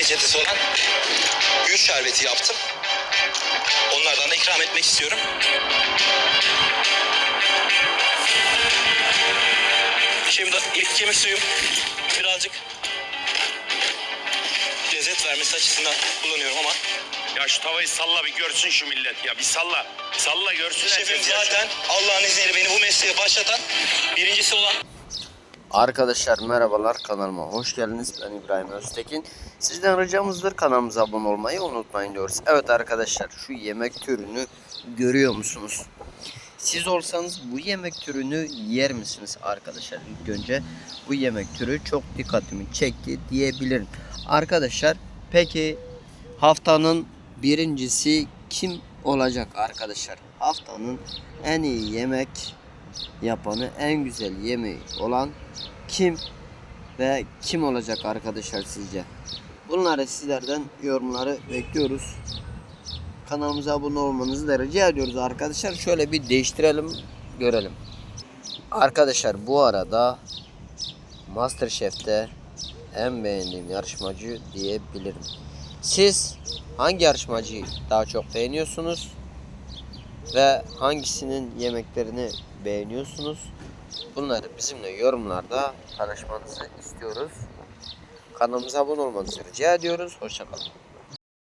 reçetesi olan gül şerbeti yaptım. Onlardan da ikram etmek istiyorum. Şimdi ilk kemik suyum birazcık lezzet vermesi açısından kullanıyorum ama Ya şu tavayı salla bir görsün şu millet ya. Bir salla. Salla görsün şefim herkes ya. zaten Allah'ın izniyle beni bu mesleğe başlatan birincisi olan Arkadaşlar merhabalar kanalıma hoş geldiniz. Ben İbrahim Öztekin. Sizden ricamızdır kanalımıza abone olmayı unutmayın diyoruz. Evet arkadaşlar şu yemek türünü görüyor musunuz? Siz olsanız bu yemek türünü yer misiniz arkadaşlar? İlk önce bu yemek türü çok dikkatimi çekti diyebilirim. Arkadaşlar peki haftanın birincisi kim olacak arkadaşlar? Haftanın en iyi yemek yapanı en güzel yemeği olan kim ve kim olacak arkadaşlar sizce? Bunları sizlerden yorumları bekliyoruz. Kanalımıza abone olmanızı da rica ediyoruz arkadaşlar. Şöyle bir değiştirelim görelim. Arkadaşlar bu arada Masterchef'te en beğendiğim yarışmacı diyebilirim. Siz hangi yarışmacıyı daha çok beğeniyorsunuz? Ve hangisinin yemeklerini beğeniyorsunuz? Bunları bizimle yorumlarda paylaşmanızı istiyoruz. Kanalımıza abone olmanızı rica ediyoruz. Hoşçakalın.